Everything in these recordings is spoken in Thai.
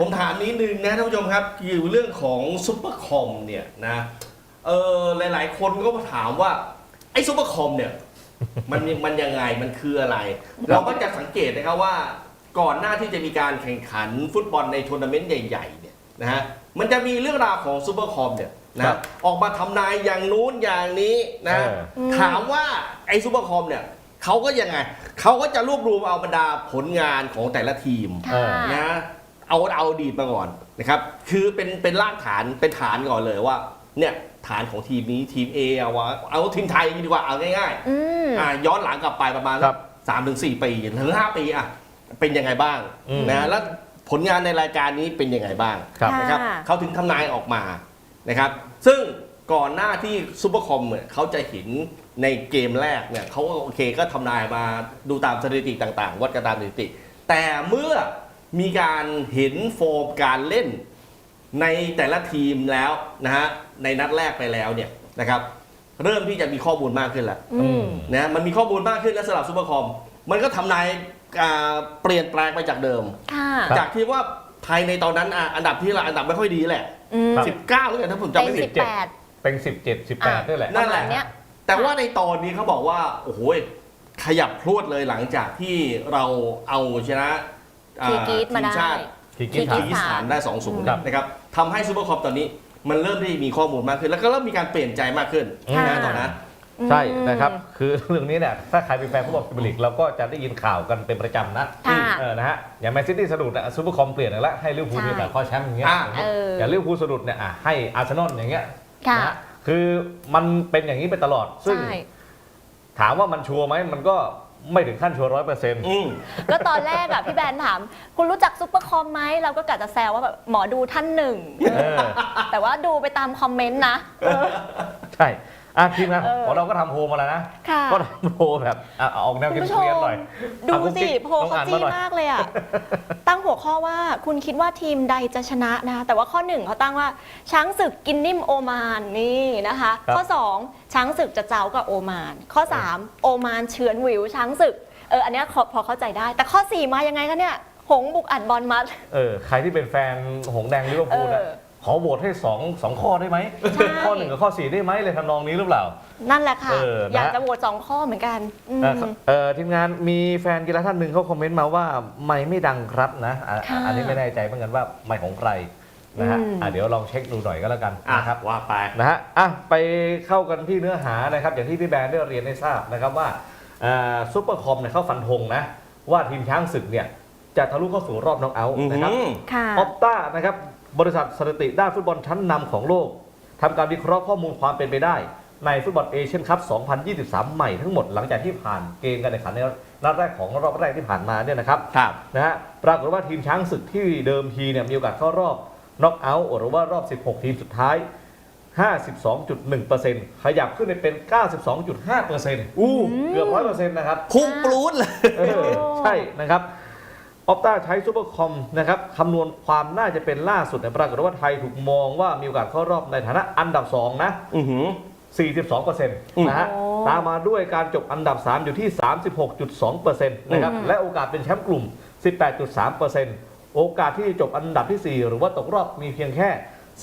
ผมถามนิดนึงนะท่านผู้ชมครับเกี่ยวกับเรื่องของซุปเปอร์คอมเนี่ยนะเออหลาย ๆ คนก็มาถามว่า ไอ้ซุปเปอร์คอมเนี่ย มันมันยังไงมันคืออะไร เราก็จะสังเกตนะครับว่า ก่อนหน้าที่จะมีการแข่งขันฟุตบอลในทัวร์นาเมนต์ใหญ่ ๆ เนี่ยนะฮะมันจะมีเรื่องราวของซูเปอร์คอมเนี่ยครันะบออกมาทำนายอย่างนู้นอย่างนี้นะเออ ถามว่าไอ้ซูเปอร์คอมเนี่ยเขาก็ยังไงเขาก็จะรวบรวมเอาบรรดาผลงานของแต่ละทีมเออนะ เอาเอาอดีตมาก่อนนะครับ คือเป็นเป็นรากฐานเป็นฐานก่อนเลยว่า เนี่ยฐานของทีมนี้ทีม A เอาวะเอาทีมไทยดีกว่าเอาง่ายอืม ๆอ่าย้อนหลังกลับไปประมาณครับ สามถึงสี่ปีถึงห้าปีอะเป็นยังไงบ้างอืม นะแล้วผลงานในรายการนี้เป็นยังไงบ้าง ครับค่ะนะครับเขาถึงทำนายออกมานะครับ ซึ่งก่อนหน้าที่ซูเปอร์คอมเนี่ยเขาจะเห็นในเกมแรกเนี่ยเขาก็โอเคก็ทำนายมาดูตามสถิติต่างๆ วัดกันตามสถิติ แต่เมื่อ มีการเห็นโฟมการเล่นในแต่ละทีมแล้วนะฮะในนัดแรกไปแล้วเนี่ยนะครับ เริ่มที่จะมีข้อมูลมากขึ้นแล้วอืม นะมันมีข้อมูลมากขึ้นแล้วสำหรับซูเปอร์คอมมันก็ทำนายอ่าเปลี่ยนแปลงไปจากเดิม ค่ะครับ จากที่ว่าไทยในตอนนั้นอะอันดับที่ละอันดับไม่ค่อยดีแหละ อืมครับ 19หรือไงถ้าผมจำเป็นไม่สิผิด บแปด เป็นสิบเจ็ดสิบแปดอะนี่แหละ นั่นแหละ ประมาณเนี้ย แต่ว่าในตอนนี้เขาบอกว่า โอ้โหขยับพรวดเลยหลังจากที่เราเอาชนะ อ่าคีร์กีซมาทีได้ชาติ คีกิคีสคีถานร์ กิสถานได้2 0ครับนะครับทำให้ซูเปอร์คอมตอนนี้มันเริ่มที่มีข้อมูลมากขึ้น แล้วก็เริ่มมีการเปลี่ยนใจมากขึ้นค่ะ นะตอนนั้น ใช่นะครับ คือเรื่องนี้เนี่ยถ้าใครเป็นแฟนฟุตบอลพรีเมียร์ลีกเราก็จะได้ยินข่าวกันเป็นประจำนะค่ะเออนะฮะอย่างแมนซิตี้สะดุดอะซูเปอร์คอมเปลี่ยนแล้วให้ลิเวอร์พูลใช่มีโอกาสคว้าแชมป์อย่างเงี้ยอ่าเอออย่างลิเวอร์พูลสะดุดเนี่ยอะให้อาร์เซนอลอย่างเงี้ยค่ะนะฮะคือมันเป็นอย่างนี้ไปตลอดซึ่ง ใช่ ถามว่ามันชัวร์ไหมมันก็ ไม่ถึงขั้นชัวร์ร้อยเปอร์เซ็นต์อืม ก็ตอนแรกอะพี่แบนถาม คุณรู้จักซุปเปอร์คอมไหมเราก็กะจะแซวว่าแบบหมอดูท่านหนึ่งเออแต่ว่าดูไปตามคอมเมนต์นะ ใช่ อะทีมงานเออของเราก็ทำโพลมาแล้วนะ ค่ะ ก็ทำโพลแบบอะเอาออกแนวคุณเกผู้ชรียนมๆหน่อยดูอะคุณสิกิ๊กโพลต้องเขาอ่านจี้มาหน่อย มากเลยอะตั้งหัวข้อว่าคุณคิดว่าทีมใดจะชนะนะคะแต่ว่าข้อหนึ่งเขาตั้งว่า ช้างศึกกินนิ่มโอมานนี่นะคะ ครับข้อ 2 ช้างศึกจะเจ้ากับโอมาน ข้อ 3 โอมานเฉือนหวิวช้างศึกเอออันเนี้ยพอพอเข้าใจได้ แต่ข้อ 4 มายังไงคะเนี่ย หงส์บุกอัดบอลมัด เออใครที่เป็นแฟนหงส์แดงลิเวอร์พูลนะเออ ขอโหวตให้สองสองข้อได้ไหมใช่ ข้อหนึ่งกับข้อสี่ได้ไหมเลยทำนองนี้หรือเปล่า นั่นแหละค่ะ เออนะ อยากจะโหวตสองข้อเหมือนกันอืมเอ่อเออทีมงานมีแฟนกีฬาท่านหนึ่งเขาคอมเมนต์มาว่าไม่ไม่ดังครับนะอะค่ะอันนี้ไม่แน่ใจเหมือนกันว่าไม่ของใครนะฮะอืม อะเดี๋ยวลองเช็คดูหน่อยก็แล้วกันอะนะครับ ว่าไป นะฮะ อะ ไปเข้ากันที่เนื้อหานะครับ อย่างที่พี่แบรนด์ได้เรียนให้ทราบนะครับว่าซูเปอร์คอมเนี่ยเขาฟันธงนะ ว่าทีมช้างศึกเนี่ย จะทะลุเข้าสู่รอบน็อกเอาท์นะครับอืมค่ะ ออปต้านะครับ บริษัทสถิติด้านฟุตบอลชั้นนำของโลกทำการวิเคราะห์ข้อมูลความเป็นไปได้ ในฟุตบอลเอเชียนคัพ 2023 ใหม่ทั้งหมดหลังจากที่ผ่านเกมการแข่งขันในนัดแรกของรอบแรกที่ผ่านมาเนี่ยนะครับครับนะฮะปรากฏว่าทีมช้างศึกที่เดิมทีเนี่ยมีโอกาสเข้ารอบน็อกเอาท์หรือว่ารอบ 16 ทีมสุดท้าย 52.1%ขยับขึ้นไปเป็น 92.5%อู้เกือบ100%นะครับ พุ่งปลูดเลย เออใช่นะครับ ออปต้าใช้ซูเปอร์คอมนะครับคำนวณความน่าจะเป็นล่าสุดเนี่ยปรากฏว่าไทยถูกมองว่ามีโอกาสเข้ารอบในฐานะอันดับ 2 นะ อือหือ 42%นะฮะ โอ้ ตามมาด้วยการจบอันดับ 3 อยู่ที่ 36.2%นะครับอืมและโอกาสเป็นแชมป์กลุ่ม 18.3%โอกาสที่จะจบอันดับที่ 4 หรือว่าตกรอบมีเพียงแค่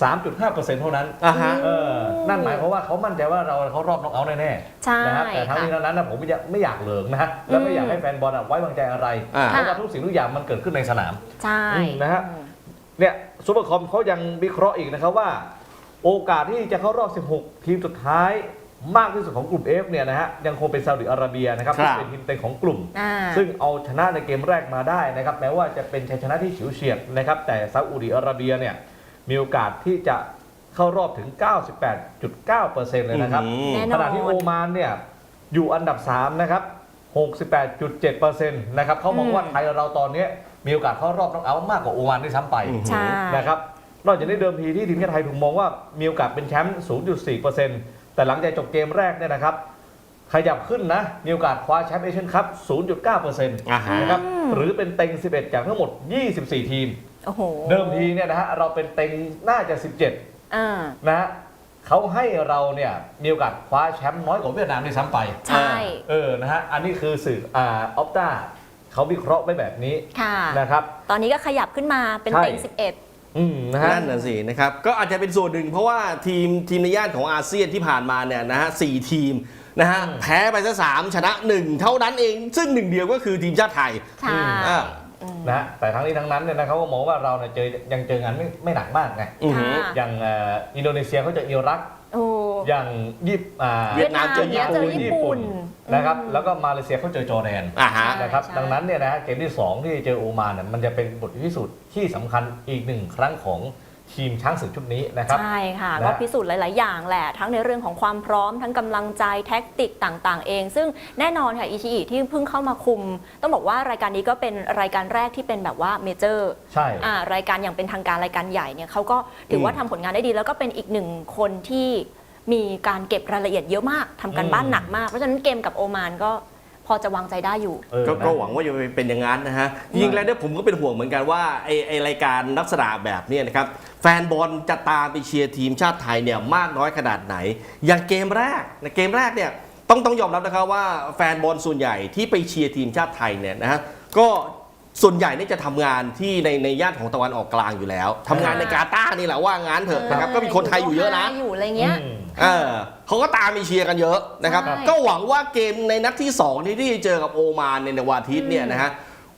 3.5%เท่านั้นอ่าฮะ เออนั่นหมายความว่าเขามั่นใจว่าเราเขารอบน็อกเอาท์แน่ๆใช่นะครับแต่ทั้งค่ะนี้ทั้งนั้นนะผมไม่อยากไม่อยากเหลิงนะฮะแล้วไม่อยากให้แฟนบอลอะไว้วางใจอะไรอ่า เพราะว่าทุกสิ่งทุกอย่างมันเกิดขึ้นในสนาม ใช่อืมนะฮะเนี่ยซูเปอร์คอมเขายังวิเคราะห์อีกนะครับว่า โอกาสที่จะเข้ารอบ 16 ทีมสุดท้ายมากที่สุดของกลุ่ม F เนี่ยนะฮะยังคงเป็นซาอุดิอาระเบียนะครับครับ ที่เป็นทีมเต็งของกลุ่ม อ่า ซึ่งเอาชนะในเกมแรกมาได้นะครับแม้ว่าจะเป็นชัยชนะที่ฉิวเฉียดนะครับแต่ซาอุดิอาระเบียเนี่ย มีโอกาสที่จะเข้ารอบถึง 98.9%เลยนะครับ อืม แน่นขอนณะที่โอมานเนี่ยอยู่อันดับ 3 นะครับ 68.7%นะครับเขามองว่าไทยเราตอนนี้มีโอกาสเข้ารอบน็อกเอาท์มากกว่าโอมานด้วยซ้ำไป อืม ใช่ นะครับนอกจากนี้เดิมทีที่ทีมชาติไทยถูกมองว่ามีโอกาสเป็นแชมป์ 0.4%แต่หลังจากจบเกมแรกเนี่ยนะครับ ขยับขึ้นนะ มีโอกาสคว้าแชมป์เอเชียนคัพ 0.9%อ่าฮะ นะครับ หรือเป็นเต็ง 11 จากทั้งหมด 24 ทีม โอ้โหเดิมทีเนี่ยนะฮะเราเป็นเต็งน่าจะ17อ่านะฮะเขาให้เราเนี่ยมีโอกาสคว้าแชมป์น้อยกว่าเวียดนามด้วยซ้ำไปใช่ เออนะฮะอันนี้คือสื่ออ่าออปต้าเขาวิเคราะห์ไว้แบบนี้ค่ะ นะครับ ตอนนี้ก็ขยับขึ้นมาเป็นใช่ เต็ง11 อืมนะฮะ นั่นน่ะสินะครับก็อาจจะเป็นส่วนหนึ่งเพราะว่าทีมทีมในย่านของอาเซียนที่ผ่านมาเนี่ยนะฮะสี่ทีมนะฮะอืม แพ้ไปซะสามชนะหนึ่งเท่านั้นเองซึ่งหนึ่งเดียวก็คือทีมชาติไทยใช่ อ่า นะฮะแต่ทั้งนี้ทั้งนั้นเนี่ยนะเขาก็มองว่าเราเนี่ยเจอยังเจองานไม่ไม่หนักมากไงอือหือ ค่ะ อย่างเอ่ออินโดนีเซียเขาเจออิรัก โอ้ อย่างญี่ปุ่นอ่าเวียดนามเจอญี่เจปุ่อนญี่ปุ่นนะครับอืม แล้วก็มาเลเซียเขาเจอจอร์แดนอ่าฮะใช่นะครับใช่ ดังนั้นเนี่ยนะฮะเกมที่ 2 ที่เจอโอมานเนี่ยมันจะเป็นบทพิสูจน์ที่สำคัญอีกหนึ่งครั้งของ ทีมช้างศึกชุดนี้นะครับ ใช่ค่ะ นะก็พิสูจน์หลาย ๆ อย่างแหละ ทั้งในเรื่องของความพร้อมทั้งกำลังใจแท็กติกต่าง ๆ เอง ซึ่งแน่นอนค่ะอิชิอิที่เพิ่งเข้ามาคุม ต้องบอกว่ารายการนี้ก็เป็นรายการแรกที่เป็นแบบว่าเมเจอร์ใช่ อ่ารายการอย่างเป็นทางการรายการใหญ่เนี่ยเขาก็ถือว่าทำผลงานได้ดี แล้วก็เป็นอีกหนึ่งคนที่มีการเก็บรายละเอียดเยอะมากทำการบ้านหนักมาก เพราะฉะนั้นเกมกับโอมานก็ พอจะวางใจได้อยู่ เออก็นะ ก็หวังว่าจะเป็นอย่างนั้นนะฮะยิงแล้วเนี่ยผมก็เป็นห่วงเหมือนกันว่าไอไอรายการลักษณะแบบเนี้นะครับ แฟนบอลจะตามไปเชียร์ทีมชาติไทยเนี่ยมากน้อยขนาดไหน อย่างเกมแรกในเกมแรกเนี่ยต้องต้องยอมรับนะครับว่าแฟนบอลส่วนใหญ่ที่ไปเชียร์ทีมชาติไทยเนี่ยนะฮะก็ส่วนใหญ่เนี่ยจะทำงานที่ในในย่านของตะวันออกกลางอยู่แล้วทำงานในกาตาร์นี่แหละว่างานเถอะนะครับก็มีคนไทยอยู่เยอะนะ อยู่อะไรเงี้ย อืม เออ เขาก็ตามไปเชียร์กันเยอะนะครับ ใช่ ก็หวังว่าเกมในนัดที่2ที่ที่เจอกับโอมานในวันอาทิตย์เนี่ยนะฮะ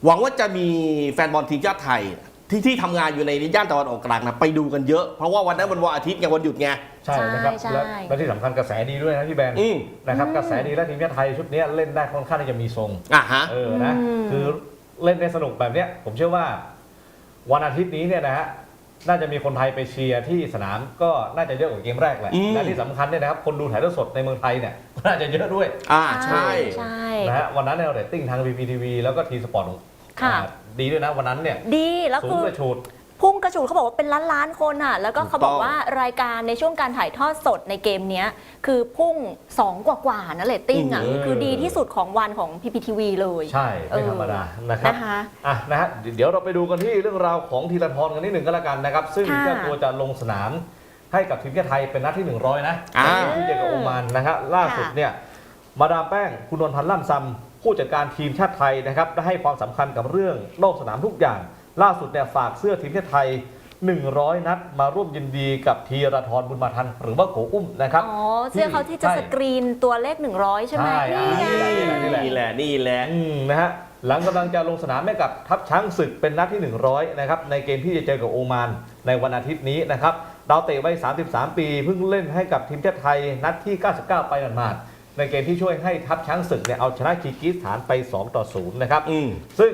หวังว่าจะมีแฟนบอลทีมชาติไทย ที่ที่ทำงานอยู่ในย่านตะวันออกกลางนะไปดูกันเยอะ เพราะว่าวันนั้นมันวันอาทิตย์ไงวันหยุดไง ใช่นะครับใช่และใช่และที่สำคัญกระแสดีด้วยนะพี่แบนอืม นะครับกระแสดีและทีมชาติไทยชุดเนี้ยเล่นได้ค่อนข้างที่จะมีทรงอะฮะ เออนะอืม คือเล่นได้สนุกแบบเนี้ยผมเชื่อว่า วันอาทิตย์นี้เนี่ยนะฮะ น่าจะมีคนไทยไปเชียร์ที่สนามก็น่าจะเยอะกว่าเกมแรกแหละอืม และที่สำคัญเนี่ยนะครับคนดูถ่ายทอดสดในเมืองไทยเนี่ยก็น่าจะเยอะด้วยอ่าใช่ ใช่ นะฮะวันนั้นเนี่ยเรตติ้งทาง VPTV แล้วก็ทีสปอร์ตค่ะ ดีด้วยนะวันนั้นเนี่ยดีแล้วสูงคือ กระชูด พุ่งกระฉูดเขาบอกว่าเป็นล้านล้านๆคนอะ แล้วก็ถูกเขาบอกต้องว่ารายการในช่วงการถ่ายทอดสดในเกมเนี้ย คือพุ่ง 2 กว่ากว่าๆนะเรตติ้งอะอืมคือดีที่สุดของวันของ PPTV เลยใช่ ไม่ธรรมดานะครับนะคะอะนะฮะเดี๋ยวเราไปดูกันที่เรื่องราวของธีรทรกันนิดหนึ่งก็แล้วกันนะครับ ซึ่งค่ะเจ้าตัวจะลงสนามให้กับทีมชาติไทยเป็นนัดที่ 100 นะอ่าที่เจอกับโอมานนะครับล่าสุดเนี่ยมาดามแป้งคุณนวลพันธ์ล่ำซำผู้จัดการทีมชาติไทยนะครับได้ให้ความสำคัญกับเรื่องนอกสนามทุกอย่าง ล่าสุดเนี่ยฝากเสื้อทีมชาติไทย 100 นัดมาร่วมยินดีกับธีรทรบุญมาทัน หรือว่าโกอุ้มนะครับ อ๋อเสื้อเขาที่จะใช่สกรีนตัวเลข 100 ใช่ไหมใช่นี่ไงอ่า นี่แหละนี่แหละ อืมนะฮะหลังกำลังจะลงสนามให้กับทัพช้างศึกเป็นนัดที่ 100 นะครับ ในเกมที่จะเจอกับโอมานในวันอาทิตย์นี้นะครับดาวเตะวัย 33 ปี เพิ่งเล่นให้กับทีมชาติไทยนัดที่ 99 ไปหมาดๆในเกมที่ช่วยให้ทัพช้างศึกเนี่ยเอาชนะคีร์กิสถานไป 2 ต่อ 0 นะครับ อืม ซึ่ง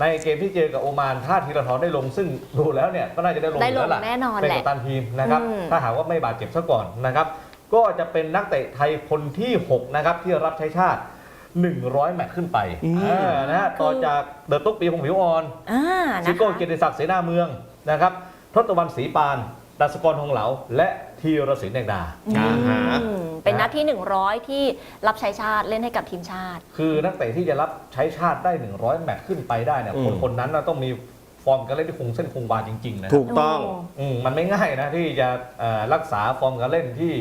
ในเกมที่เจอกับโอมานถ้าธีรทรได้ลง ซึ่งดูแล้วเนี่ยก็น่าจะได้ลงได้ลงยู่แล้วล่ะแน่นอนเป็นแหกัละปตันทีมนะครับ อืม ถ้าหากว่าไม่บาดเจ็บซะก่อนนะครับ ก็จะเป็นนักเตะไทยคนที่ 6 นะครับ ที่รับใช้ชาติ 100 แมตช์ขึ้นไปอืมอ่านะฮะต่อจากเดอะตุ๊กปีพงศ์ผิวอ่อน อ่าซินะโก้คะเกียรติศักดิ์เสนาเมืองนะครับ ทศตวรรณศรีปาน ดัสกรทองเหลา และธีรศิลป์แดงดา อ่าฮะ อืมเป็นนัดที่ 100 ที่รับใช้ชาติเล่นให้กับทีมชาติ คือนักเตะที่จะรับใช้ชาติได้ 100 แมตช์ขึ้นไปได้เนี่ยอืมคนคนนั้นน่ะต้องมีฟอร์มการเล่นที่คงเส้นคงวาจริงๆนะถูกต้อง อืมมันไม่ง่ายนะที่จะเอ่อรักษาฟอร์มการเล่นที่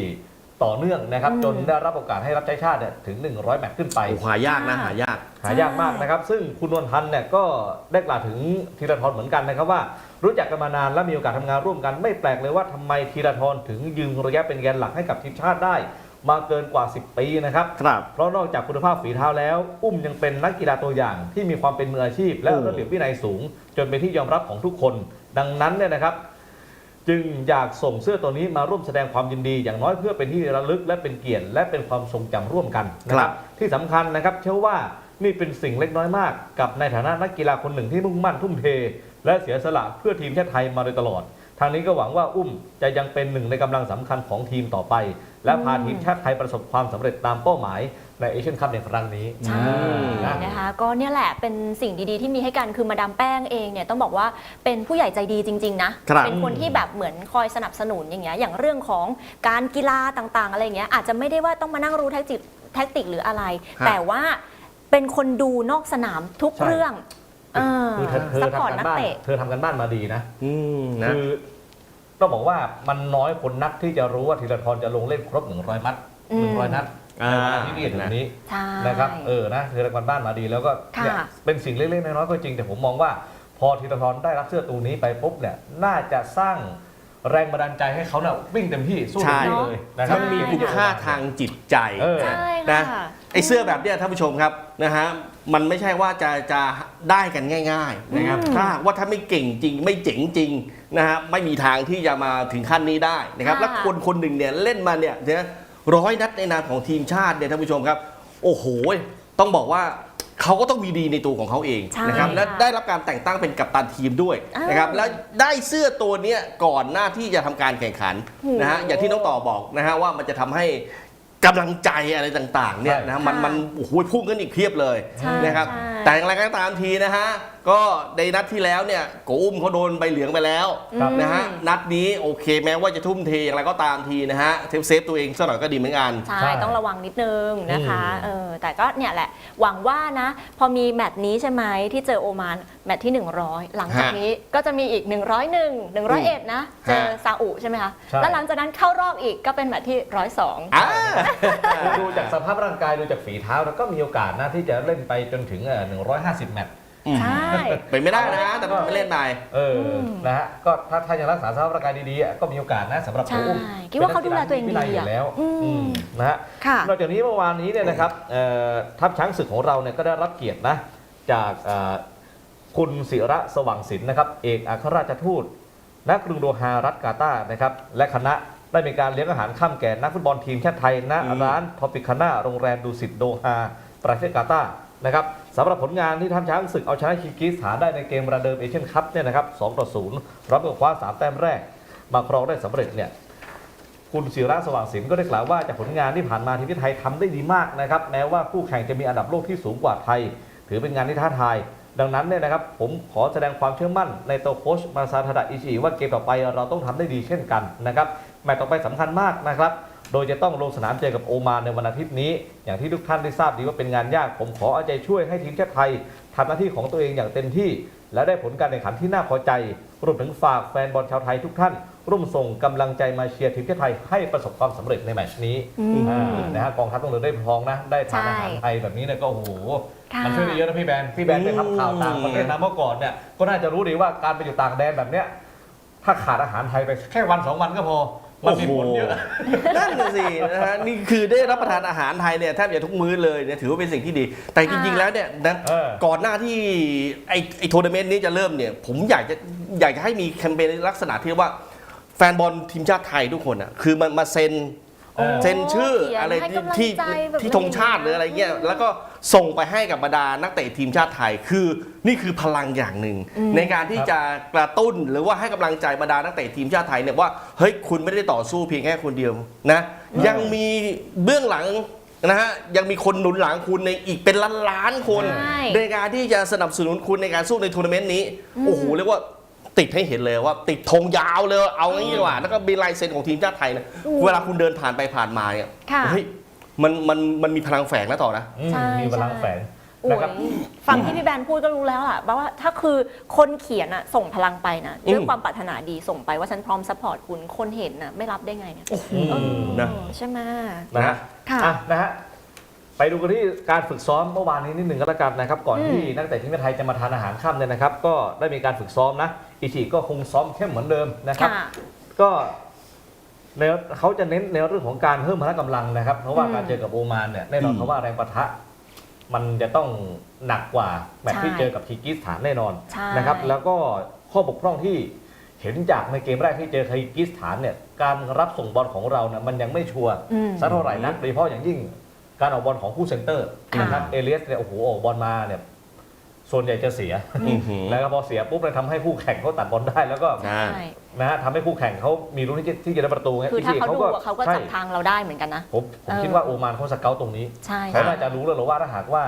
ต่อเนื่องนะครับ อืม จนได้รับโอกาสให้รับใช้ชาติเนี่ยถึง 100 แมตช์ขึ้นไป โอ้หายากนะ หายาก หายากมากนะครับ ซึ่งคุณนวลพันธ์เนี่ยก็ได้กล่าวถึงธีรทรเหมือนกันนะครับว่า รู้จักกันมานานและมีโอกาสทำงานร่วมกัน ไม่แปลกเลยว่าทำไมธีรทรถึงยืนระยะเป็นแกนหลักให้กับทีมชาติได้ มาเกินกว่า 10 ปีนะครับครับ เพราะนอกจากคุณภาพฝีเท้าแล้ว อุ้มยังเป็นนักกีฬาตัวอย่างที่มีความเป็นมืออาชีพ และโอ้ระเบียบวินัยสูง จนเป็นที่ยอมรับของทุกคน ดังนั้นเนี่ยนะครับจึงอยากส่งเสื้อตัวนี้มาร่วมแสดงความยินดี อย่างน้อยเพื่อเป็นที่ระลึกและเป็นเกียรติและเป็นความทรงจำร่วมกันนะครับที่สำคัญนะครับเชื่อว่านี่เป็นสิ่งเล็กน้อยมากกับในฐานะนักกีฬาคนหนึ่งที่มุ่งมั่นทุ่มเท และเสียสละเพื่อทีมชาติไทยมาโดยตลอด ทางนี้ก็หวังว่าอุ้มจะยังเป็นหนึ่งในกำลังสำคัญของทีมต่อไป และพาทีมชาติไทยประสบความสำเร็จตามเป้าหมายในเอเชียนคัพในครั้งนี้ใช่นะนะคะ ก็เนี่ยแหละเป็นสิ่งดีๆที่มีให้กันคือมาดามแป้งเองเนี่ยต้องบอกว่าเป็นผู้ใหญ่ใจดีจริง ๆ นะครับเป็นคนที่แบบเหมือนคอยสนับสนุนอย่างเงี้ยอย่างเรื่องของการกีฬาต่างๆ อะไรอย่างเงี้ยอาจจะไม่ได้ว่าต้องมานั่งรู้แท็กติกแท็กติกหรืออะไรฮะแต่ว่าเป็นคนดูนอกสนามทุกใช่เรื่อง เออคือเธอเธอซัพพอร์ตทำกันันกบ้านเตะ เธอทำกันบ้านมาดีนะอืมนะคือต้องบอกว่ามันน้อยคนนักที่จะรู้ว่าธีรทรจะลงเล่นครบ 100 มัดอืมหนึ่งร้อยนัดอ่าในวันอาทิตย์ที่เห็นแบบนี้ ใช่ นะครับเออนะคือรางวัลบ้านมาดีแล้วก็ค่ะเนี่ยเป็นสิ่งเล็กๆน้อยๆก็จริง แต่ผมมองว่า พอธีรทรได้รับเสื้อตัวนี้ไปปุ๊บเนี่ยน่าจะสร้างแรงบันดาลใจให้เขาเนี่ยวิ่งเต็มที่สู้เต็มที่เลยนะครัมับนมีคุณค่าทางจิตใจ เออ ใช่นะค่ะ ไอ้เสื้อแบบเนี้ยท่านผู้ชมครับนะฮะ มันไม่ใช่ว่าจะจะได้กันง่าย ๆ นะครับอืมถ้าหากว่าถ้าไม่เก่งจริง ไม่เจ๋งจริงนะฮะไม่มีทางที่จะมาถึงขั้นนี้ได้นะครับ ค่ะ แล้วคนคนหนึ่งเนี่ยเล่นมาเนี่ยเนี่ยร้อยนัดในนามของทีมชาติเนี่ยท่านผู้ชมครับ โอ้โห ต้องบอกว่าเขาก็ต้องมีดีในตัวของเขาเองใช่นะครับ และค่ะได้รับการแต่งตั้งเป็นกัปตันทีมด้วยอ้าวนะครับ และได้เสื้อตัวเนี้ยก่อนหน้าที่จะทำการแข่งขันนะฮะ โอ้โห อย่างที่น้องต่อบอกนะฮะว่ามันจะทำให้ กำลังใจอะไรต่างๆเนี่ยนะฮะมันค่ะมันโอ้โหพุ่งขึ้นอีกเพียบเลยใช่นะครับ ใช่ แต่อย่างไรก็ตามทีนะฮะ ก็ในนัดที่แล้วเนี่ยโกอุ้มเขาโดนใบเหลืองไปแล้วครับ นะฮะ นัดนี้โอเคแม้ว่าจะทุ่มเทอย่างไรก็ตามทีนะฮะ เซฟเซฟตัวเองสักหน่อยก็ดีเหมือนกัน ใช่ ใช่ต้องระวังนิดนึงนะคะอืมเออแต่ก็เนี่ยแหละ หวังว่านะ พอมีแมตช์นี้ใช่ไหมที่เจอโอมานแมตช์ที่ 100 หลังจากฮะนี้ก็จะมีอีก 101 101 นะ เจอฮะ ซาอุใช่ไหมคะ ใช่ แล้วหลังจากนั้นเข้ารอบอีกก็เป็นแมตช์ที่ 102 อ่า ดูจากสภาพร่างกายดูจากฝีเท้าแล้วก็มีโอกาสนะที่จะเล่นไปจนถึงเอ่อ150 แมตช์ ใช่ เป็นไม่ได้นะ แต่ไม่เล่นไป เอออม นะฮะ ก็ถ้าถ้ายังรักษาสภาพร่างกายดีๆอะก็มีโอกาสนะสำหรับใช่โอ้อุ้มคิดว่าเขาดูแลตัวเองป็นนักกีฬาที่วินัยอดียู่อะแล้วอืมอืมนะฮะ ค่ะ นอกจากนี้เมื่อวานนี้เนี่ยนะครับเอ่อทัพช้างศึกของเราเนี่ยก็ได้รับเกียรตินะจากเอ่อคุณศิระสว่างสินนะครับเอกอัครราชทูตณกรุงโดฮารัฐกาตาร์นะครับและคณะได้มีการเลี้ยงอาหารค่ำแก่นักฟุตบอลทีมชาติไทยณอืม ร้านทอปิคาน่าโรงแรมดูสิตโดฮาประเทศกาตาร์ นะครับสำหรับผลงานที่ทัพช้างศึกเอาชนะคีร์กิสถานได้ในเกมระเดิมเอเชียนคัพเนี่ยนะครับ2ต่อ0พร้อมกับคว้าสามแต้มแรก มาครองได้สำเร็จเนี่ยคุณศิระสว่างสินก็ได้กล่าวว่าจากผลงานที่ผ่านมาทีมไทยทำได้ดีมากนะครับแม้ว่าคู่แข่งจะมีอันดับโลกที่สูงกว่าไทย ถือเป็นงานที่ท้าทาย ดังนั้นเนี่ยนะครับผมขอแสดงความเชื่อมั่นในตัวโค้ชมาซาทาดะอิชิว่าเกมต่อไปเราต้องทำได้ดีเช่นกันนะครับแมตช์ต่อไปสำคัญมากนะครับ โดยจะต้องลงสนามเจอกับโอมานในวันอาทิตย์นี้ อย่างที่ทุกท่านได้ทราบดีว่าเป็นงานยากผมขอเอาใจช่วยให้ทีมชาติไทยทำหน้าที่ของตัวเองอย่างเต็มที่ และได้ผลการแข่งขันที่น่าพอใจรวมถึงฝากแฟนบอลชาวไทยทุกท่าน ร่วมส่งกำลังใจมาเชียร์ทีมชาติไทยให้ประสบความสำเร็จในแมตช์นี้อืมอ่านะฮะกองทัพต้องเดินได้พองนะ ได้ทานอาหารใช่ไทยแบบนี้เนี่ยก็โอ้โหค่ะมันช่วยได้เยอะนะพี่แบนพี่แบนไปทำข่าวต่างประเทศนะเมื่อก่อนเนี่ยก็น่าจะรู้ดีว่าการไปอยู่ต่างแดนแบบเนี้ยถ้าขาดอาหารไทยไปแค่วันสองวันก็พอ มันมีผลเยอะนั่นน่ะสินะฮะนี่คือได้รับประทานอาหารไทยเนี่ยแทบจะทุกมื้อเลยเนี่ยถือว่าเป็นสิ่งที่ดี แต่จริงๆแล้วเนี่ยนะเออ ก่อนหน้าที่ไอ้ไอ้ทัวร์นาเมนต์นี้จะเริ่มเนี่ย ผมอยากจะอยากจะให้มีแคมเปญในลักษณะที่ว่าแฟนบอลทีมชาติไทยทุกคนอะคือมันมาเซ็น เออ เซ็นชื่อเขียนอะไรให้ที่กำลังที่ใจแบบที่ธงชาติหรืออะไรเงี้ยแล้วก็ ส่งไปให้กับบรรดานักเตะทีมชาติไทย คือนี่คือพลังอย่างหนึ่งอืมในการที่จะกระตุ้นหรือว่าให้กำลังใจบรรดานักเตะทีมชาติไทยเนี่ยว่าเฮ้ยคุณไม่ได้ต่อสู้เพียงแค่คนเดียวนะยังมีเบื้องหลังนะฮะยังมีคนหนุนหลังคุณในอีกเป็นล้านล้านๆคนใช่ในการที่จะสนับสนุนคุณในการสู้ในทัวร์นาเมนต์นี้โอ้โหเรียกว่าติดให้เห็นเลยว่าติดธงยาวเลยเอางี้ดีกว่าแล้วก็มีลายเซ็นของทีมชาติไทยนะอืมเวลาคุณเดินผ่านไปผ่านมาเนี่ยค่ะเฮ้ย มันมันมันมีพลังแฝงนะต่อนะ อืมใช่มีพลังแฝงโอ้นะครับ ยฟังที่พี่แบนพูดก็รู้แล้วล่ะว่าถ้าคือคนเขียนอะส่งพลังไปนะด้วยอืมความปรารถนาดีส่งไปว่าฉันพร้อมซัพพอร์ตคุณคนเห็นน่ะไม่รับได้ไงเนี่ยอืมเออนะ ใช่ไหม นะฮะค่ะ อะนะฮะไปดูกันที่การฝึกซ้อมเมื่อวานนี้นิดหนึ่งก็แล้วกันนะครับ ก่อนอืมที่นักเตะทีมชาติไทยจะมาทานอาหารค่ำเนี่ยนะครับ ก็ได้มีการฝึกซ้อมนะอิชิก็คงซ้อมเข้มเหมือนเดิมนะครับ ค่ะ ก็ ในเขาจะเน้นในเรื่องของการเพิ่มพละกำลังนะครับ เพราะว่าอืมการเจอกับโอมานเนี่ยแน่นอนอืมเพราะว่าแรงปะทะ มันจะต้องหนักกว่าแมตช์ใช่ที่เจอกับคีร์กิสถานแน่นอนใช่ นะครับ แล้วก็ข้อบกพร่องที่เห็นจากในเกมแรกที่เจอคีร์กิสถานเนี่ยการรับส่งบอลของเราเนี่ยมันยังไม่ชัวร์อืม สักเท่าไหร่นักโดยเฉพาะอย่างยิ่งการออกบอลของคู่เซนเตอร์ค่ะนะครับเอเลียสเนี่ยโอ้โหออกบอลมาเนี่ย ส่วนใหญ่จะเสียอื้อหือแล้วก็พอเสียปุ๊บเลยทำให้คู่แข่งเขาตัดบอลได้แล้วก็ใช่ ใช่นะฮะทำให้คู่แข่งเขามีลุ้นที่จะที่จะได้ประตูไงคือถ้าจริงๆเขาดูอะเขาก็ใช่จับทางเราได้เหมือนกันนะ ผมผมเออ คิดว่าโอมานเขาสเกลตรงนี้ใช่เขาค่ะน่าจะรู้แล้วเหรอว่าถ้าหากว่า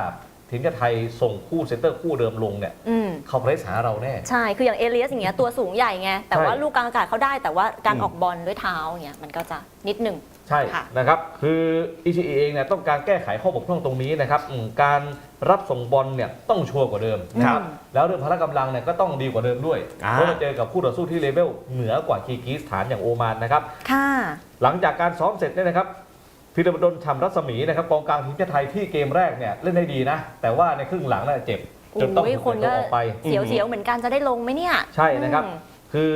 ทีมชาติไทยส่งคู่เซนเตอร์คู่เดิมลงเนี่ยอืมเขาเพรสหาเราแน่ ใช่คืออย่างเอเลียสอย่างเงี้ยตัวสูงใหญ่ไงแต่ว่าใช่ ลูกกลางอากาศเขาได้แต่ว่าการอืม ออกบอลด้วยเท้าอย่างเงี้ยมันก็จะนิดหนึ่ง ใช่ค่ะ นะครับ คืออิชิอิเองเนี่ยต้องการแก้ไขข้อบกพร่องตรงนี้นะครับอืมการรับส่งบอลเนี่ยต้องชัวร์กว่าเดิมนะครับอืมแล้วเรื่องพละกำลังเนี่ยก็ต้องดีกว่าเดิมด้วยอ่า เพราะเราเจอกับคู่ต่อสู้ที่เลเวลเหนือกว่าคีร์กิสถานอย่างโอมานนะครับ ค่ะ หลังจากการซ้อมเสร็จเนี่ยนะครับพพิรดลชำรัศมีนะครับกองกลางทีมชาติไทยที่เกมแรกเนี่ยเล่นได้ดีนะ แต่ว่าในครึ่งหลังเนี่ยเจ็บจนต้องโอ้ยถูกคนเปลี่ยนตัวก็ออกไป เสียวๆเหมือนกันจะได้ลงไหมเนี่ยใช่นะครับ อืม คือ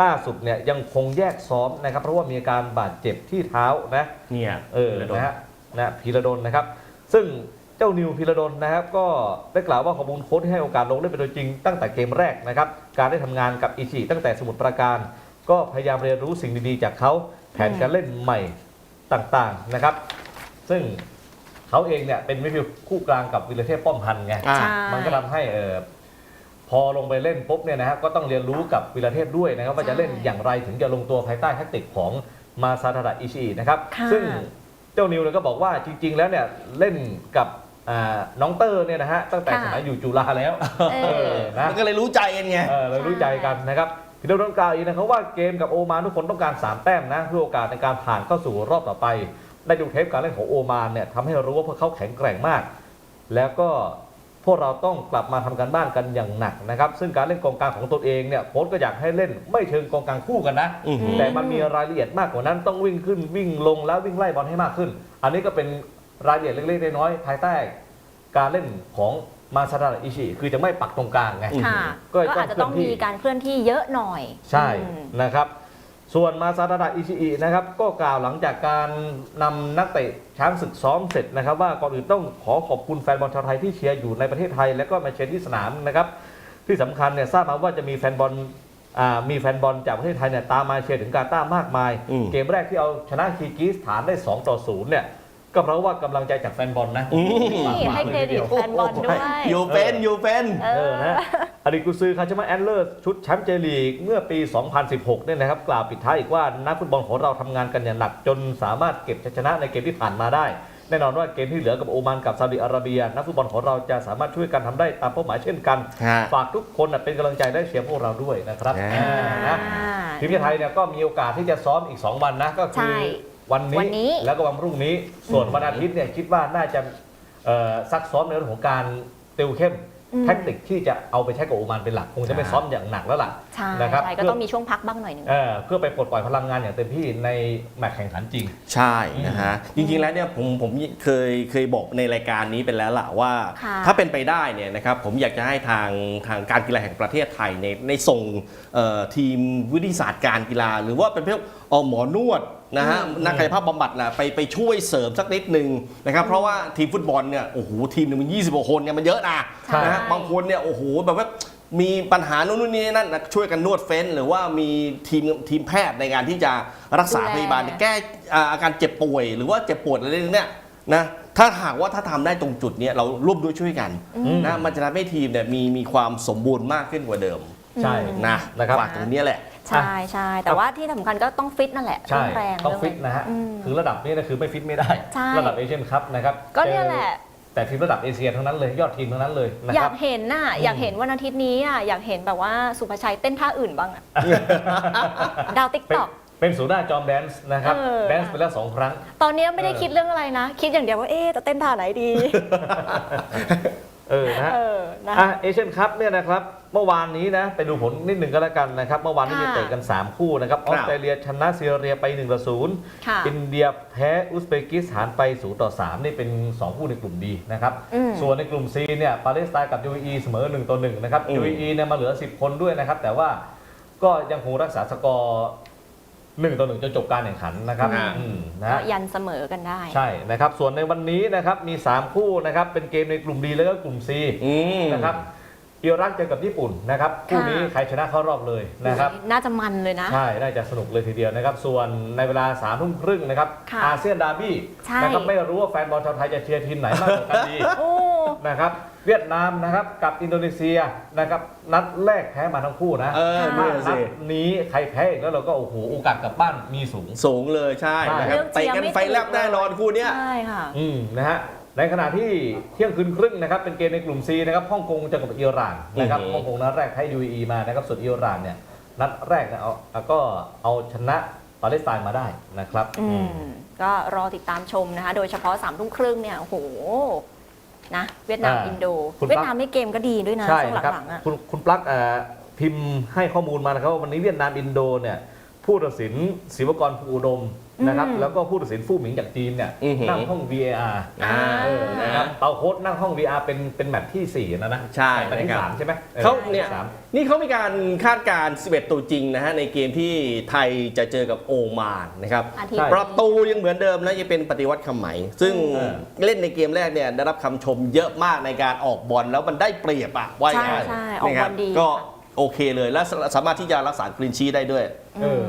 ล่าสุดเนี่ยยังคงแยกซ้อมนะครับ เพราะว่ามีอาการบาดเจ็บที่เท้านะเนี่ยเออนะฮะนะพีระดลนะครับ ซึ่งเจ้านิวพีระดลนะครับ ก็ได้กล่าวว่าขอบคุณโค้ชที่ให้โอกาสลงเล่นเป็นตัวจริง ตั้งแต่เกมแรกนะครับ การได้ทำงานกับอิชิตั้งแต่สมุทรปราการ ก็พยายามเรียนรู้สิ่งดีๆ จากเขาแผนการเล่นใหม่ต่างๆนะครับ ซึ่งเขาเองเนี่ยเป็นมิดฟิลด์คู่กลางกับวิลเทพป้อมพันธ์ไงอ่าใช่มันก็ทำให้เออ พอลงไปเล่นปุ๊บเนี่ยนะฮะก็ต้องเรียนรู้กับวิลเทพด้วยนะครับว่าจะเล่นอย่างไรถึงจะลงตัวภายใต้แทคติกของมาซาทาดะอิชินะครับค่ะซึ่งเจ้านิวเนี่ยก็บอกว่าจริง ๆ แล้วเนี่ยเล่นกับอ่าน้องเตอร์เนี่ยนะฮะตั้งแต่ค่ะสมัยอยู่จุฬาแล้วเอเอออ นะ มันก็เลยรู้ใจกันไง เออเรารู้ใจกันนะครับพี่ดำรงกล่าวอีกนะครับว่าเกมกับโอมานทุกคนต้องการ 3 แต้มนะเพื่อโอกาสในการผ่านเข้าสู่รอบต่อไป ได้ดูเทปการเล่นของโอมานเนี่ยทำให้รู้ว่าพวกเขาแข็งแกร่งมาก แล้วก็พ วกเราต้องกลับมาทำการบ้านกันอย่างหนักนะครับ ซึ่งการเล่นกองกลางของตนเองเนี่ยโค้ชก็อยากให้เล่นไม่เชิงกองกลางคู่กันนะอือหือแต่มันมีรายละเอียดมากกว่านั้นต้องวิ่งขึ้นวิ่งลงแล้ววิ่งไล่บอลให้มากขึ้น อันนี้ก็เป็นรายละเอียดเล็กๆน้อยๆภายใต้ การเล่นของมาซาดะอิชิคือจะไม่ปักตรงกลางไงค่ะก็ก็ต้องอาจจะต้องเคลื่อนที่มีการเคลื่อนที่เยอะหน่อย ใช่อืมนะครับ ส่วนมาซาดะอิชิอินะครับก็กล่าวหลังจากการนำนักเตะช้างศึกซ้อมเสร็จนะครับ ว่าก่อนอื่นต้องขอขอบคุณแฟนบอลชาวไทยที่เชียร์อยู่ในประเทศไทย และก็มาเชียร์ที่สนามนะครับ ที่สำคัญเนี่ยทราบมาว่าจะมีแฟนบอลอ่ามีแฟนบอลจากประเทศไทยเนี่ยตามมาเชียร์ถึงกาตาร์มากมายอืมเกมแรกที่เอาชนะคีร์กิสถานได้2ต่อ0เนี่ย ก็เพราะว่ากำลังใจจากแฟนบอลนะอืม นี่ให้เครดิตแฟนบอลด้วยอยู่เป็นอยู่เป็นเอเอออ นะอดีตกุญซือคาชมาแอนเลอร์ชุดแชมป์เจลีกเมื่อปี 2016เนี่ยนะครับ กล่าวปิดท้ายอีกว่า นักฟุตบอลของเราทำงานกันอย่างหนักจนสามารถเก็บชัยชนะในเกมที่ผ่านมาได้ แน่นอนว่าเกมที่เหลือกับโอมานกับซาอุดิอาระเบีย นักฟุตบอลของเราจะสามารถช่วยกันทำได้ตามเป้าหมายเช่นกัน ฮะฝากทุกคนน่ะเป็นกำลังใจและเชียร์พวกเราด้วยนะครับอ่า อ่านะ ทีมชาติไทยเนี่ยก็มีโอกาสที่จะซ้อมอีก 2 วันนะ ก็คือใช่ วันวันนี้นี้แล้วก็วันพรุ่งนี้ ส่วนวันอาทิตย์เนี่ยคิดว่าน่าจะเอ่อซักซ้อมในเรื่องของการติวเข้มอืม แทคนิคที่จะเอาไปใช้กับโอมานเป็นหลักคงจะไม่ซ้อมอย่างหนักแล้วล่ะใช่นะครับใช่ก็ต้องมีช่วงพักบ้างหน่อยหนึ่ง เออเพื่อไปปลดปล่อยพลังงานอย่างเต็มที่ในแมตช์แข่งขันจริง ใช่นะฮะจริงๆแล้วเนี่ยผมผมเคยเคยบอกในรายการนี้ไปแล้วล่ะว่า ค่ะถ้าเป็นไปได้เนี่ยนะครับผมอยากจะให้ทางทางการกีฬาแห่งประเทศไทยในในส่งเอ่อทีมวิทยาศาสตร์การกีฬา หรือว่าเป็นพวกเอ่อหมอนวด นะฮะนักกายภาพบำบัดนะไปไปช่วยเสริมสักนิดหนึ่งนะครับเพราะว่าทีมฟุตบอลเนี่ยโอ้โหทีมหนึงมัน20กว่าคนเนี่ยมันเยอะนะใช่ นะฮะบางคนเนี่ยโอ้โหแบบว่ามีปัญหาโน่นนู่นนี่นั่นนะช่วยกันนวดเฟ้น หรือว่ามีทีมทีมแพทย์ในการที่จะรักษาดูแลพยาบาลแก้อ่าอาการเจ็บป่วย หรือว่าเจ็บปวดอะไรเนี่ยนะถ้าหากว่าถ้าทำได้ตรงจุดเนี้ยเราร่วมด้วยช่วยกันอืมนะมันจะทำให้ทีมเนี่ยมีมีความสมบูรณ์มากขึ้นกว่าเดิมใช่ นะนะครับ ฝากตรงเนี้ยแหละ ใช่ใช่แต่ว่าที่สำคัญก็ต้องฟิตนั่นแหละใช่เรื่องแรงต้องเรื่ฟิตนะฮะอืมคือระดับนี้นะคือไม่ฟิตไม่ได้ใช่ระดับเอเชียนคัพนะครับก็เนี่ยแหละเจอแต่ทีมระดับเอเชียทั้งนั้นเลยยอดทีมทั้งนั้นเลยนะอคยารับกเห็นน่ะอยากเห็นวันอาทิตย์นี้อะอยากเห็นแบบว่าสุภาชัยเต้นท่าอื่นบ้างอะดาวติ๊กเป็นต็อกเป็นศูนย์หน้าจอมแดนซ์นะครับเออแดนซ์ไปแล้วสองครั้ง ตอนนี้ไม่ได้เออคิดเรื่องอะไรนะ คิดอย่างเดียวว่าเอ๊ะจะเต้นท่าไหนดี เออนะฮะ เออนะ อะเอเชียนคัพเนี่ยนะครับเมื่อวานนี้นะไปดูผลนิดหนึ่งก็แล้วกันนะครับเมื่อวานนี้ค่ะมีเตะกัน 3 คู่นะครับออสเตรเลียชนะซีเรียไป1ต่อค่ะ0อินเดียแพ้อุซเบกิสถานไป0ต่อ3นี่เป็น 2 คู่ในกลุ่มดีนะครับอืม ส่วนในกลุ่ม C เนี่ยปาเลสไตน์กับ UAE เสมอ1ต่อ1นะครับอืม UAE เนี่ยมาเหลือ 10 คนด้วยนะครับแต่ว่าก็ยังคงรักษาสกอร์ 1ต่อ1จนจบการแข่งขันนะครับอ่า อืมนะก็ฮะ ยันเสมอกันได้ ใช่นะครับ ส่วนในวันนี้นะครับมี 3 คู่นะครับเป็นเกมในกลุ่มดีแล้วก็กลุ่ม C อืม นะครับ อิรักเจอกับญี่ปุ่นนะครับคู่นี้ใครชนะเข้ารอบเลยนะครับน่าจะมันเลยนะ ใช่ น่าจะสนุกเลยทีเดียวนะครับ ส่วนในเวลา3ามทุ่มครึ่งนะครับค่ะอาเซียนดาร์บี้ใช่นะครับไม่รู้ว่าแฟนบอลชาวไทยจะเชียร์ทีมไหนมากกว่ากันดีโอ้นะครับเวียดนามนะครับกับอินโดนีเซียนะครับนัดแรกแพ้มาทั้งคู่นะเออถ้าเนี่ยนัสิดนี้ใครแพ้อีกแล้วเราก็โอ้โหโอกาสกลับบ้านมีสูงสูงเลยใช่ใช่นะครับเรื่องเชีเตะยร์กันไม่ไฟแลบถูกแน่นอนคู่เนี้ยใช่ค่ะอืมนะฮะ ในขณะที่เที่ยงคืนครึ่งนะครับเป็นเกมในกลุ่ม C นะครับฮ่องกงเจอกับอิหร่านนะครับอือหือฮ่องกงนัดแรกให้ UAE มานะครับส่วนอิหร่านเนี่ยนัดแรกเนี่ยเอาเอาก็เอาชนะปาเลสไตน์มาได้นะครับ อืมก็รอติดตามชมนะคะ โดยเฉพาะสามทุ่มครึ่งเนี่ยโอ้โหนะเวียดนามอ่าอินโด คุณเวียดนามไม่เกมก็ดีด้วยนะใช่ช่วงนะครับหลังๆอะ คุณคุณปลั๊กเอ่อพิมพ์ให้ข้อมูลมานะครับว่าวันนี้เวียดนามอินโดเนี่ยผู้ตัดสินศิวกรภูอุดม นะครับอืมแล้วก็ผู้ตัดสินฟู่หมิงจากจีนเนี่ยอือหือ นั่งห้อง VAR อ่า เออนะครับเปาโค้ดนั่งห้อง VR เป็นเป็นแมตช์ที่ 4 นะนะใช่แมตช์ที่ นะครับสามใช่ไหมออเขาเนี่ยสามนี่เขามีการคาดการณ์ 11 ตัวจริงนะฮะ ในเกมที่ไทยจะเจอกับโอมานนะครับ อาทิตใช่ย์ ประตูยังเหมือนเดิมนะยังเป็นปฏิวัติคำไหม ซึ่งเออเล่นในเกมแรกเนี่ยได้รับคำชมเยอะมากในการออกบอลแล้วมันได้เปรียบอะว่าใช่ง่ายใช่ออกนะคบรัอลดีก็ค่ะโอเคเลยและสามารถที่จะรักษากรีนชีได้ด้วย เออ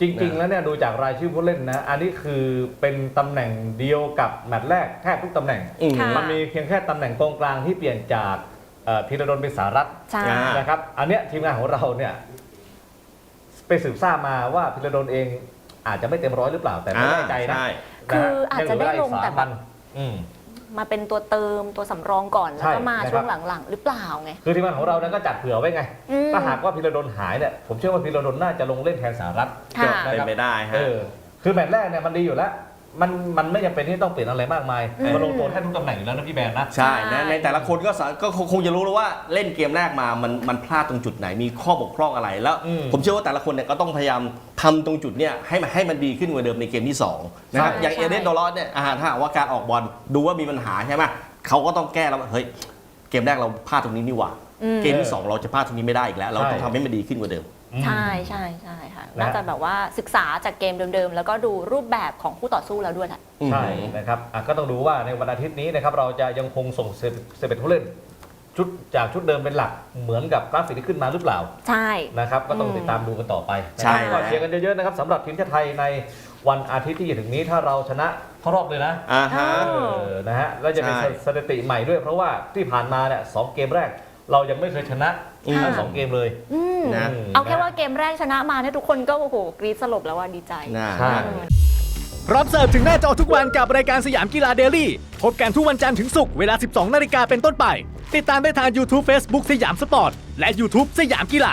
จริง ๆ แล้วเนี่ยดูจากรายชื่อผู้เล่นนะ อันนี้คือเป็นตำแหน่งเดียวกับแมตช์แรกแทบทุกตำแหน่ง อืม ค่ะ มันมีเพียงแค่ตำแหน่งกองกลางที่เปลี่ยนจากเอ่อธีรดลเป็นสารัตน์ใช่ อ่า นะครับ อันเนี้ยทีมงานของเราเนี่ยไปสืบทราบมาว่าธีรดลเองอาจจะไม่เต็มร้อยหรือเปล่าแต่ไม่แน่ใจนะใช่คืออาจจะได้ลงแต่แบบอืมมาเป็นตัวเติมตัวสำรองก่อนแล้วก็ใช่มานะครับช่วงหลังๆ หรือเปล่าไง คือทีมงานของเราเนี่ยก็จัดเผื่อไว้ไง อืมถ้าหากว่าพีระดลหายเนี่ยผมเชื่อว่าพีระดลน่าจะลงเล่นแทนสารัตน์ค่ะ เป็นไปได้เอฮะอคือแมตช์แรกเนี่ยมันดีอยู่แล้ว มันมันไม่จำเป็นที่ต้องเปลี่ยนอะไรมากมายอืม มันลงตัวแทบทุกตำแหน่งอยู่แล้วนะพี่แบนนะ ใช่ใช่ นะในแต่ละคนก็สาก็คงคงจะรู้แล้วว่าเล่นเกมแรกมามันมันพลาดตรงจุดไหนมีข้อบกพร่องอะไรแล้ว อืมผมเชื่อว่าแต่ละคนเนี่ยก็ต้องพยายามทำตรงจุดเนี่ยให้มันให้มันดีขึ้นกว่าเดิมในเกมที่สองนะครับใช่อย่างใช่ เอเดนดอลลอสเนี่ยอาถ้าหากว่าการออกบอลดูว่ามีปัญหาใช่ไหมเขาก็ต้องแก้แล้วว่าเฮ้ยเกมแรกเราพลาดตรงนี้นี่หว่า อืม เกมที่สองเราจะพลาดตรงนี้ไม่ได้อีกแล้ว เราต้องใช่ ทำให้มันดีขึ้นกว่าเดิม ใช่ใช่ใช่ค่ะนะน่าจะแบบว่าศึกษาจากเกมเดิมๆ แล้วก็ดูรูปแบบของคู่ต่อสู้แล้วด้วยแหละใช่นะครับอะก็ต้องดูว่าในวันอาทิตย์นี้นะครับเราจะยังคงส่งเซเซเปตผู้เล่นชุดจากชุดเดิมเป็นหลักเหมือนกับกราฟิกที่ขึ้นมาหรือเปล่า ใช่นะครับก็ต้องอืมติดตามดูกันต่อไปนะใช่ครับก็แล้วเชียร์กันเยอะๆนะครับสำหรับทีมชาติไทยในวันอาทิตย์ที่จะถึงนี้ถ้าเราชนะเข้ารอบเลยนะอ่าฮะอ้าวเออนะฮะแล้วจะเป็นใช่สถิติใหม่ด้วยเพราะว่าที่ผ่านมาเนี่ยสองเกมแรก เรายังไม่เคยชนะอืมทั้งสองเกมเลย อืมนะ เอาแค่ว่าเกมแรกชนะมาเนี่ยทุกคนก็โอ้โหกรี๊ดสลบแล้วว่าดีใจ น่าใช่ พร้อมเสิร์ฟถึงหน้าจอทุกวันกับรายการสยามกีฬาเดลี่ พบกันทุกวันจันทร์ถึงศุกร์เวลา 12 นาฬิกาเป็นต้นไป ติดตามได้ทาง YouTube Facebook สยามสปอร์ต และ YouTube สยามกีฬา